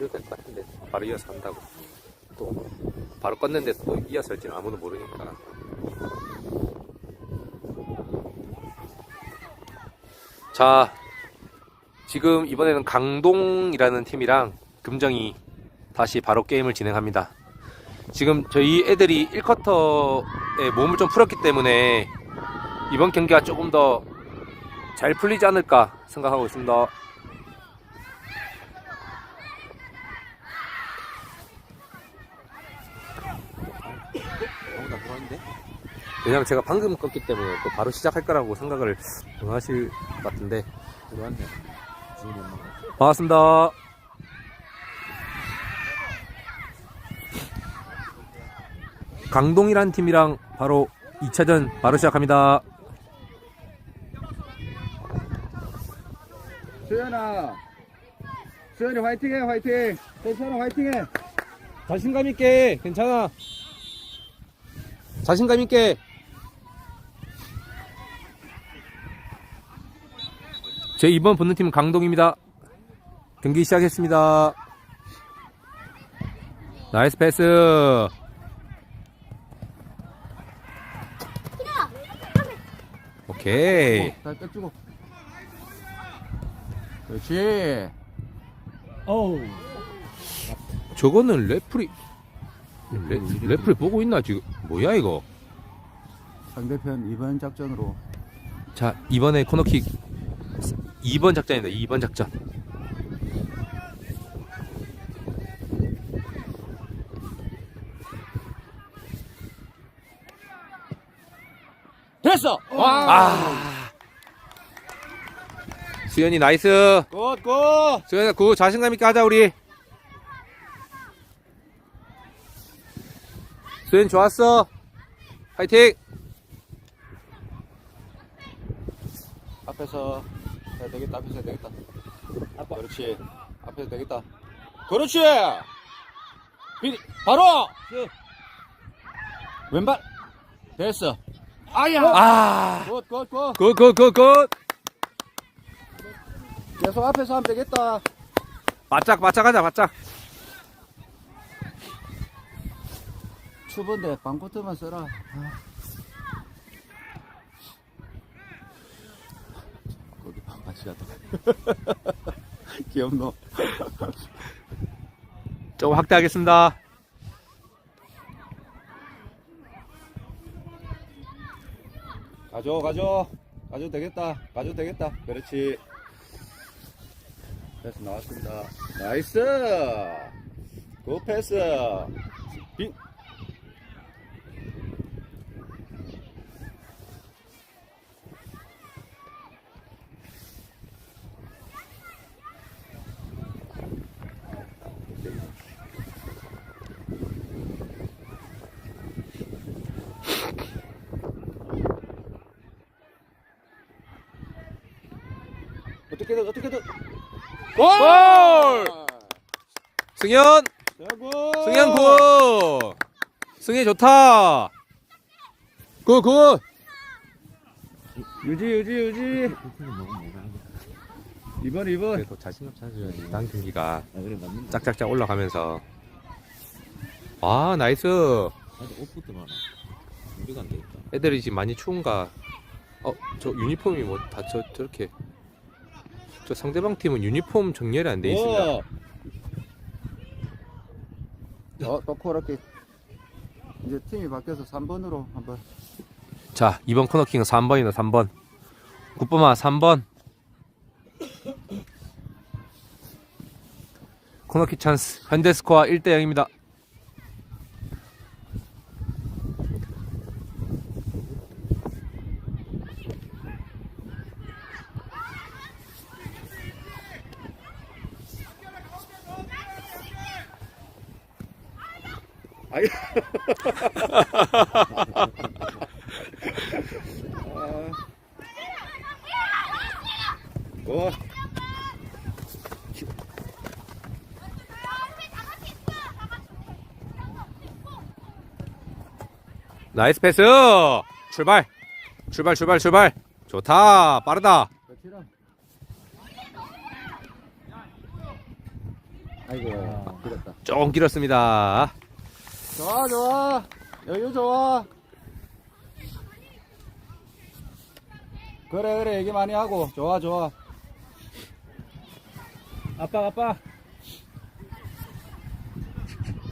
해도 될것 같은데 바로 이어서 한다고. 또 바로 껐는데 또 이어서 할지는 아무도 모르니까. 자 지금 이번에는 강동이라는 팀이랑 금정이 다시 바로 게임을 진행합니다. 지금 저희 애들이 1쿼터에 몸을 좀 풀었기 때문에 이번 경기가 조금 더 잘 풀리지 않을까 생각하고 있습니다. 불안한데? 왜냐면 제가 방금 껐기 때문에 또 바로 시작할 거라고 생각을 하실 것 같은데. 엄마. 반갑습니다. 강동이란 팀이랑 바로 2차전 바로 시작합니다. 수연아. 수연이 화이팅해, 화이팅. 괜찮아, 화이팅해. 자신감 있게, 괜찮아. 자신감 있게. 제 이번 붙는 팀은 강동입니다. 경기 시작했습니다. 나이스 패스. 오케이. 잘 주고. 그렇지. 어우. 저거는 레프리 레, 레프리 보고 있나 지금? 뭐야 이거? 상대편 이번 작전으로. 자 이번에 코너킥 2번 작전입니다. 2번 작전. 됐어! 아. 수현이 나이스. 굿, 굿! 수현아 그 자신감 있게 하자 우리. 수현 좋았어. 파이팅. 앞에서 해야 되겠다, 앞에서 해야 되겠다. 아빠. 그렇지. 앞에서 되겠다. 그렇지! 비, 바로! 왼발! 됐어. 아야! 아. 굿, 굿, 굿. 굿 굿 굿 굿. 계속 앞에서 하면 되겠다. 바짝 바짝 하자 바짝. 추운데 방코트만 써라. 아. 거기 같이 갔다. 귀엽노. 조금 확대하겠습니다. 가져, 가져. 가져도 되겠다. 가져도 되겠다. 그렇지. 패스 나왔습니다. 나이스! 굿 패스! 어떻게든, 어떻게든. 골! 승현 대구! 승현 굿. 승현 좋다. 굿굿. 유지, 유지, 유지. 2번, 2번. 그래도 자신감 찾아줘야지. 다음 경기가 아, 그래, 맞는다. 짝짝짝 올라가면서. 아 나이스. 나도 옷부터 많아. 우리가 안 되겠다. 애들이 지금 많이 추운가? 어, 저 유니폼이 뭐 다 저 저렇게 저 상대방 팀은 유니폼 정렬이 안 돼 있습니다. 어, 또 코렇게 이제 팀이 바뀌어서 3번으로 한번. 자, 이번 코너킹은 3번이다. 3번. 굿범아 3번. 코너킥 찬스. 현대 스코어 1대 0입니다. 어. 나이스 패스. 출발. 출발 출발 출발. 좋다. 빠르다. 아이고, 그랬다. 조금 길었습니다. 좋아, 좋아. 여유 좋아. 그래, 그래. 얘기 많이 하고. 좋아, 좋아. 아빠 아빠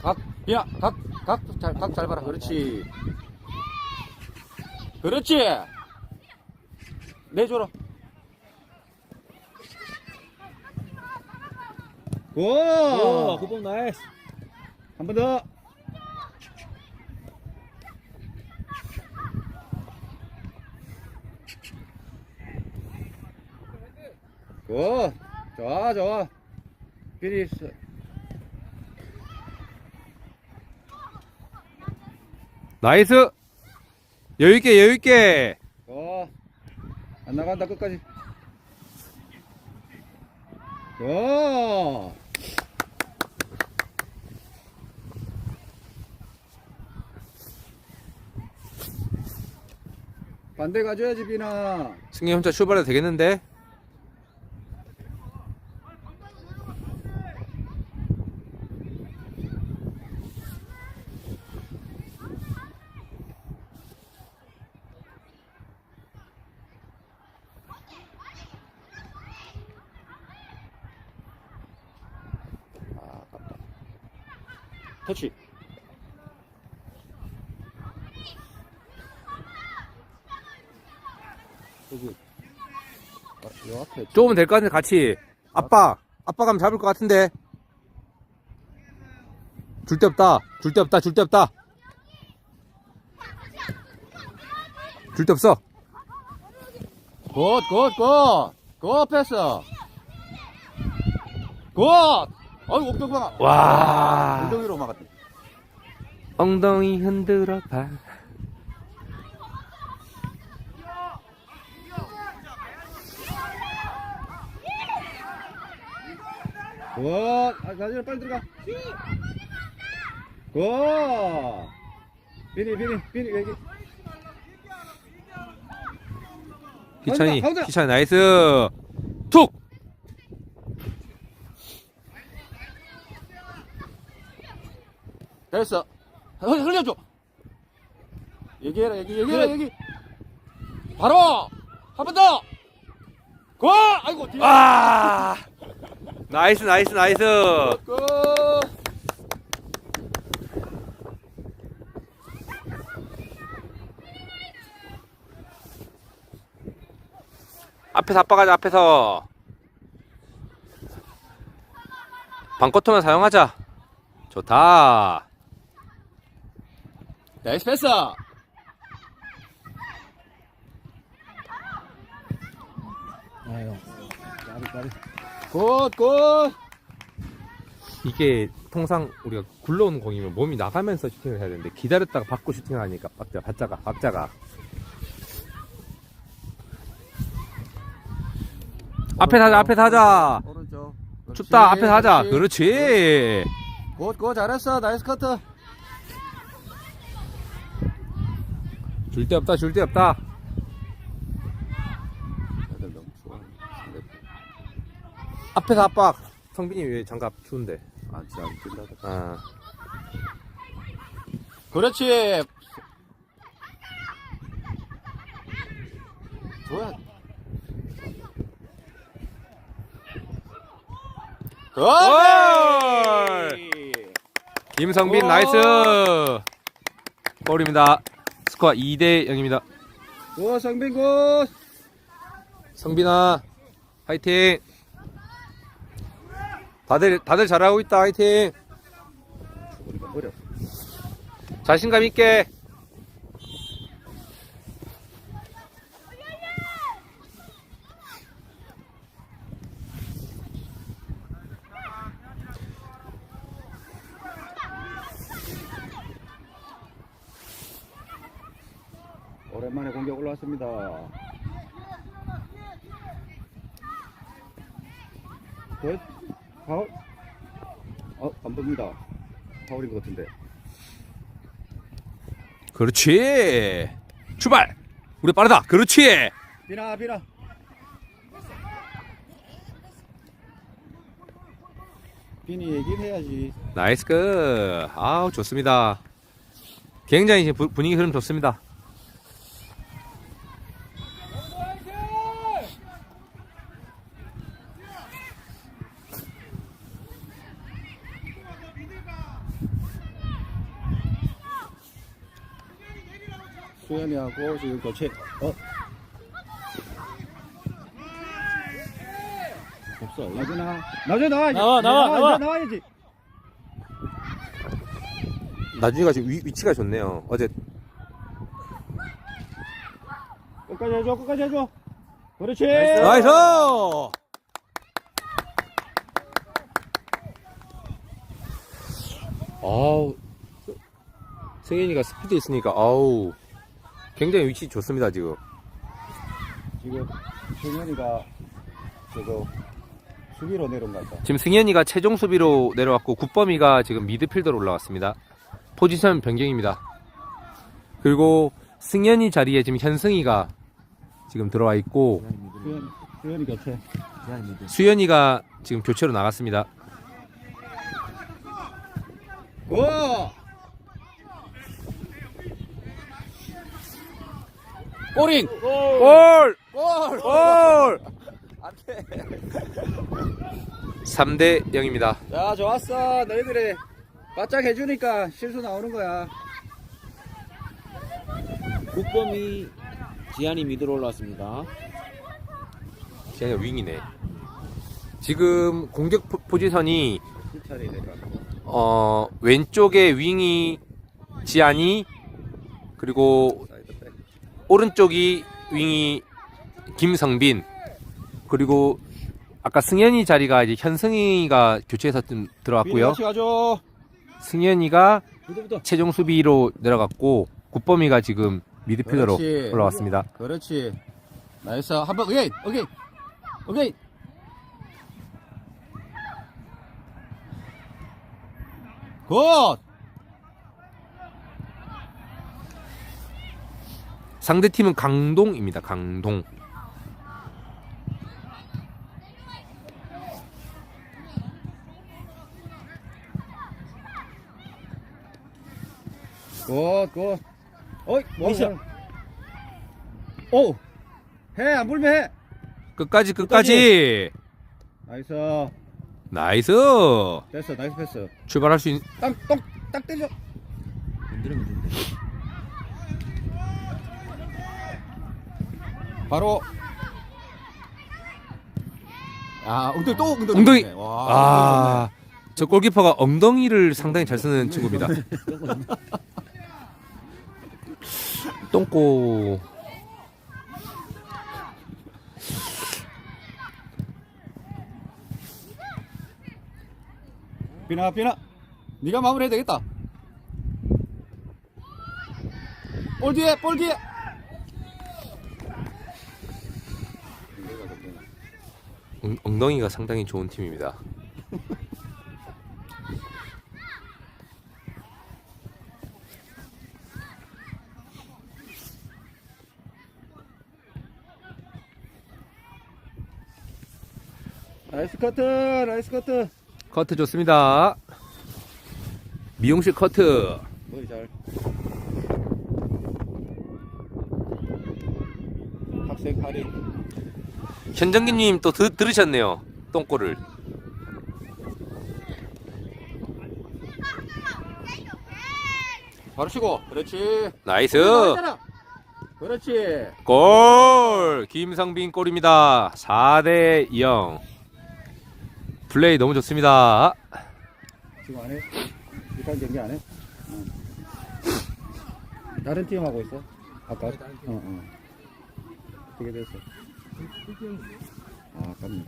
각, 야, 각, 각, 잘, 각잘 봐라. 그렇지. 그렇지. 내줘라. 오! 오 그범 나이스 한 번 더. 굿. 좋아. 피니스. 나이스! 여유있게, 여유있게! 좋아. 안 나간다, 끝까지. 좋아. 반대 가줘야지, 비나. 승리 혼자 출발해도 되겠는데? 터치. 여기. 좁으면 될 것 같은데, 같이. 아빠! 아빠 가면 잡을 것 같은데? 줄 데 없다. 줄 데 없다. 줄 데 없다. 줄 데 없어. 굿, 굿, 굿. 굿 패스. 굿. 아이고, 엉덩이가. 와. 엉덩이로 막았다. 엉덩이 흔들어 봐. 굿. 아, 가지라 빨리 들어가. 굿. 비니, 비니, 비니, 여기. 희찬이, 가운데, 가운데. 희찬이 나이스. 툭! 됐어. 흘- 흘려줘. 얘기해라, 얘기, 얘기해라, 그래. 얘기. 바로! 한 번 더! 굿! 아이고, 뒤에. 아! 나이스, 나이스, 나이스. 굿! 앞에서 아빠 가자, 앞에서. 방커터만 사용하자. 좋다. 나이스 패스! 아유 까비 까비 굿, 굿! 이게 통상 우리가 굴러오는 공이면 몸이 나가면서 슈팅을 해야 되는데 기다렸다가 받고 슈팅을 하니까 박자, 박자가, 박자가. 앞에 하자, 앞에 하자. 오른쪽. 춥다, 앞에 하자. 그렇지. 그렇지. 굿, 굿, 잘했어. 나이스 커트. 줄 데 없다, 줄 데 없다. 애들 너무 좋아. 앞에서 압박. 성빈이 왜 장갑 추운데? 아, 진짜 안 뛴다. 아. 그렇지. 좋아. 골! 굿! 김성빈 오! 나이스. 골입니다. 스코어 2대 0입니다. 굿, 성빈 굿! 성빈아, 화이팅! 다들, 다들 잘하고 있다, 화이팅! 자신감 있게! 오랜만에 공격 올라왔습니다. 굿, 파울? 어, 안 봅니다. 파울인 것 같은데. 그렇지! 출발! 우리 빠르다! 그렇지! 비나, 비나. 빈이 얘기를 해야지. 나이스 그 아우 좋습니다 굉장히 이제 부- 분위기 흐름 좋습니다 하고 지금 교체. 어? 없어. 나준아. 나준아. 나와, 나와, 나와. 나와야지. 나중에가 지금 위, 위치가 좋네요 어제 끝까지 해줘. 끝까지 해줘. 그렇지. 나이스 아우 승현이가 스피드 있으니까 아우 굉장히 위치 좋습니다 지금 지금 승현이가 저거 수비로 내려온 것 같다. 지금 승현이가 최종 수비로 내려왔고 국범이가 지금 미드필더로 올라왔습니다. 포지션 변경입니다. 그리고 승현이 자리에 지금 현승이가 지금 들어와 있고 수현, 수현이 교체. 수현이가 지금 교체로 나갔습니다. 오! 꼬링! 골! 골! 골! 안 돼. 3대 0입니다. 야, 좋았어. 너희들이 바짝 해주니까 실수 나오는 거야. 국범이 지한이 미드로 올라왔습니다. 지금 윙이네. 지금 공격 포- 포지션이. 어, 왼쪽에 윙이 지안이 그리고. 오른쪽이 윙이 김성빈 그리고 아까 승현이 자리가 이제 현승이가 교체해서 좀 들어왔고요. 같이. 승현이가. 최종 수비로 내려갔고 국범이가 지금 미드필더로 그렇지. 올라왔습니다. 그렇지. 나이스. 한번 오케이. 오케이. 오케이. 굿. 상대 팀은 강동입니다. 강동. 굿, 굿. 어이, 뭐 미션. 오. 해, 안 불면 해. 끝까지 끝까지. 나이스. 나이스. 됐어, 나이스 패스. 출발할 수 있. 땅, 똥, 딱 때려. 건드리면 되는데. 바로. 아, 엉덩이 또 엉덩이. 엉덩이. 와. 아, 저 골키퍼가 엉덩이를 상당히 잘 쓰는 친구입니다. 똥꼬. 비나, 비나. 네가 마무리해야 되겠다. 볼 뒤에, 볼 뒤에. 엉, 엉덩이가 상당히 좋은 팀입니다. 나이스 커트, 나이스 커트. 커트 좋습니다. 미용실 커트. 머리 잘. 학생 할인. 현정기님 또 드, 들으셨네요. 똥꼬를. 바로 치고. 그렇지. 나이스. 그렇지. 골! 김성빈 골입니다. 4대 0. 플레이 너무 좋습니다. 지금 안 해? 일단 경기 안 해? 응. 다른 팀 하고 있어? 아까? 어, 어. 어떻게 됐어? 아, 아깝네.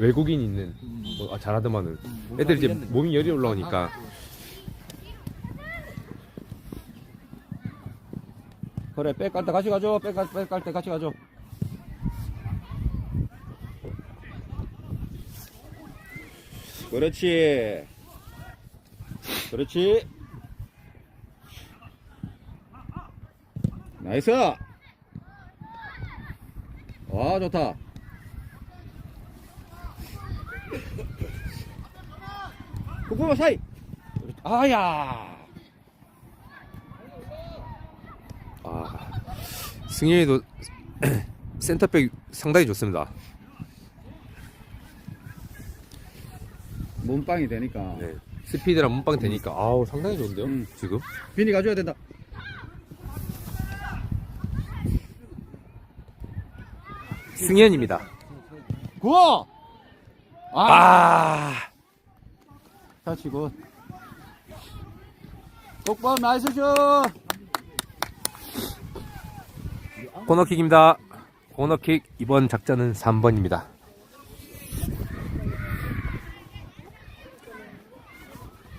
외국인 있는 뭐, 아, 잘하더만은 애들 이제 몸이 열이 올라오니까 그래, 백깔 때 같이 가죠. 백 깔, 백깔 때 같이 가죠. 그렇지. 그렇지. 나이스. 와, 좋다. 국보마 사이. 아야. 아, 승현이도 센터백 상당히 좋습니다. 몸빵이 되니까. 네. 스피드랑 몸빵 되니까 아우 상당히 좋은데요. 음. 지금 비니 가져야 된다. 승현입니다. 구워. 아. 아, 굿. 국보 나이스 슛. 코너킥입니다. 코너킥 이번 작전은 3번입니다.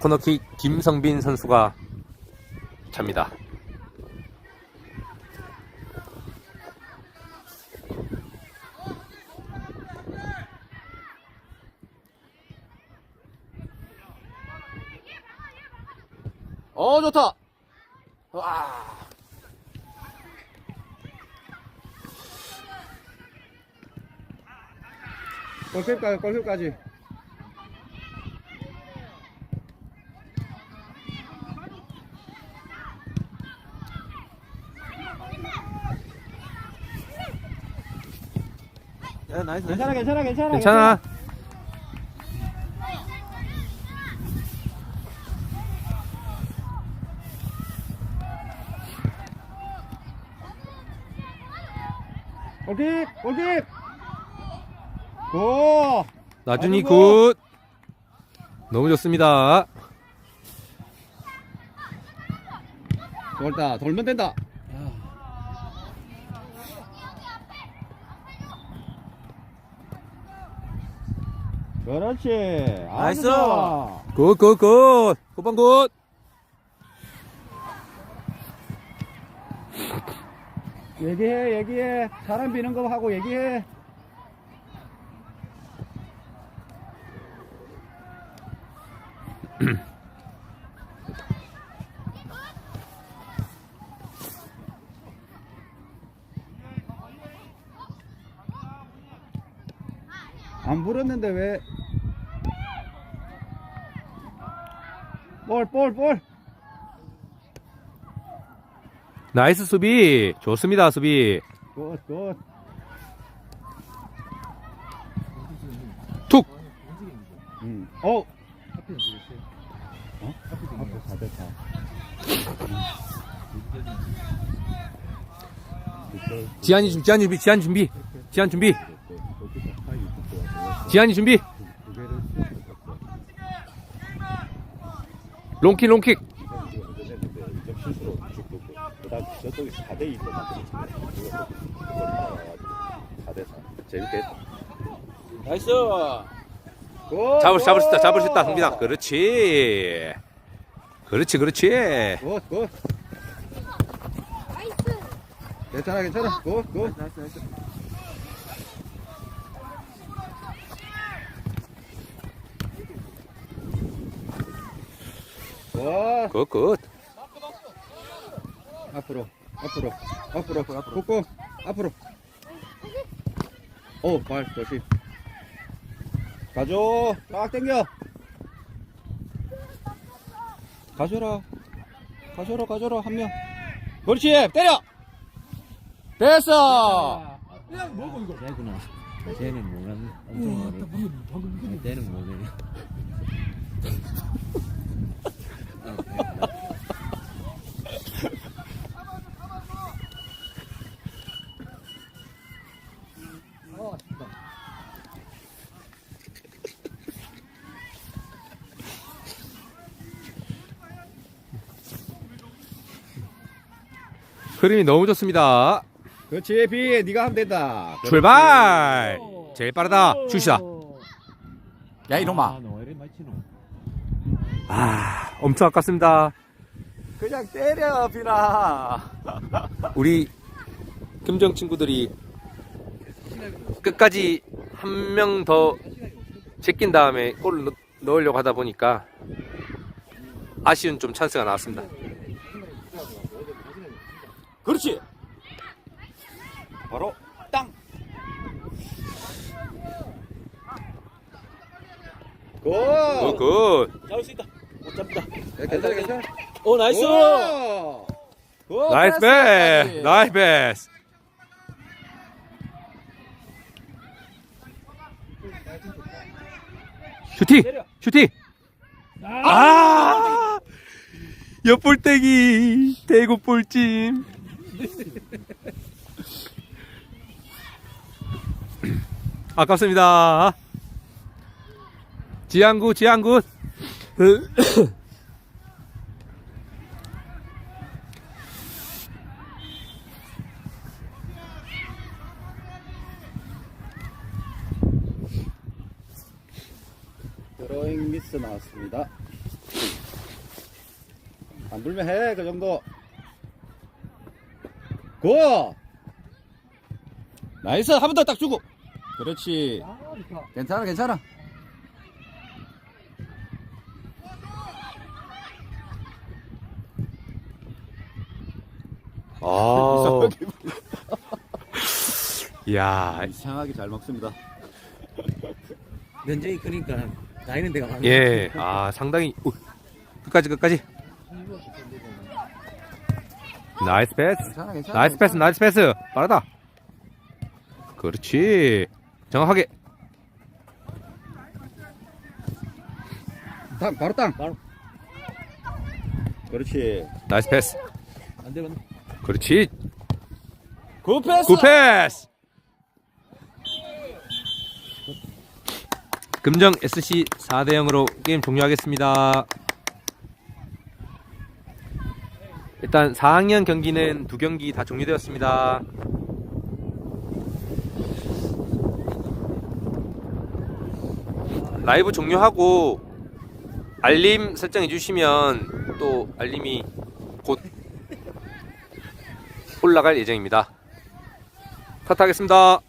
코너킥 김성빈 선수가 찹니다. 어 좋다. 와. 골킥까지 골킥까지. 야, 나이스. 괜찮아 괜찮아 괜찮아. 괜찮아. 골킥. 고. 나준이. 굿. 너무 좋습니다. 돌다 돌면 된다. 그렇지. 나이스. 좋아. 굿, 굿, 굿. 후방 굿. 얘기해 얘기해. 사람 비는 거 하고 얘기해. 안 불었는데 왜? 볼, 볼, 볼. 나이스 수비. 좋습니다, 수비. 굿, 굿. 툭. 음. 어. 어? 앞에 4대 4. 지한이 준비, 지한 준비, 지한 준비. 지한 준비. 지한이 준비. 롱킥, 롱킥. 저쪽이 4대 2로 만들었습니다. 4대 4. 재밌게 했다. 나이스. 굿, 잡을, 잡을 수 있다, 굿. 잡을 수 있다, 성빈아. 그렇지. 그렇지, 그렇지. 굿, 굿. 괜찮아, 괜찮아. 굿, 굿. 나이스, 나이스. 와, 굿, 굿. 앞으로, 앞으로, 앞으로, 앞으로, 앞으로. 앞으로. 오, 발, 조심. 가져. 딱 당겨. 가져라. 가져라, 가져라, 한 명. 그렇지, 때려! 됐어! 쟤구나. 쟤는 몰랐네. 엄청 모르네. 쟤는 모르네. 흐름이 너무 좋습니다. 그렇지, 비, 네가 하면 된다. 그렇지. 출발! 제일 빠르다. 슛이다. 야, 아, 맞히노. 아, 엄청 아깝습니다. 그냥 때려, 비나. 우리 금정 친구들이 끝까지 한 명 더 제낀 다음에 골을 넣, 넣으려고 하다 보니까 아쉬운 좀 찬스가 나왔습니다. 그렇지. 바로 땅. 굿! 굿. 잡을 수 있다. 못 잡다. 괜찮아, 괜찮아. 오 나이스. 오! 굿, 나이스. 패스. 나이스 패스. 슈팅. 슈팅. 아! 옆볼떼기 대구 볼찜. 아깝습니다. 지한구 지한구. 드로잉 미스 나왔습니다. 안 불면 해, 그 정도. 고! 나이스! 한 번 더 딱 주고! 그렇지. 괜찮아, 괜찮아. 아. 야, 이상하게 잘 먹습니다. 면적이 크니까 나이는 데가 많아. 예, 아 상당히 우, 끝까지 끝까지. 나이스 패스, 괜찮아, 괜찮아. 나이스 패스, 나이스 패스, 빠르다. 그렇지, 정확하게. 땅, 바로 땅. 바로. 그렇지. 나이스 패스, 안 되면 그렇지, 굿 패스! 굿 패스. 금정 SC 4대 0으로 게임 종료하겠습니다. 일단 4학년 경기는 두 경기 다 종료되었습니다. 라이브 종료하고 알림 설정해 주시면 또 알림이 곧 올라갈 예정입니다. 컷하겠습니다.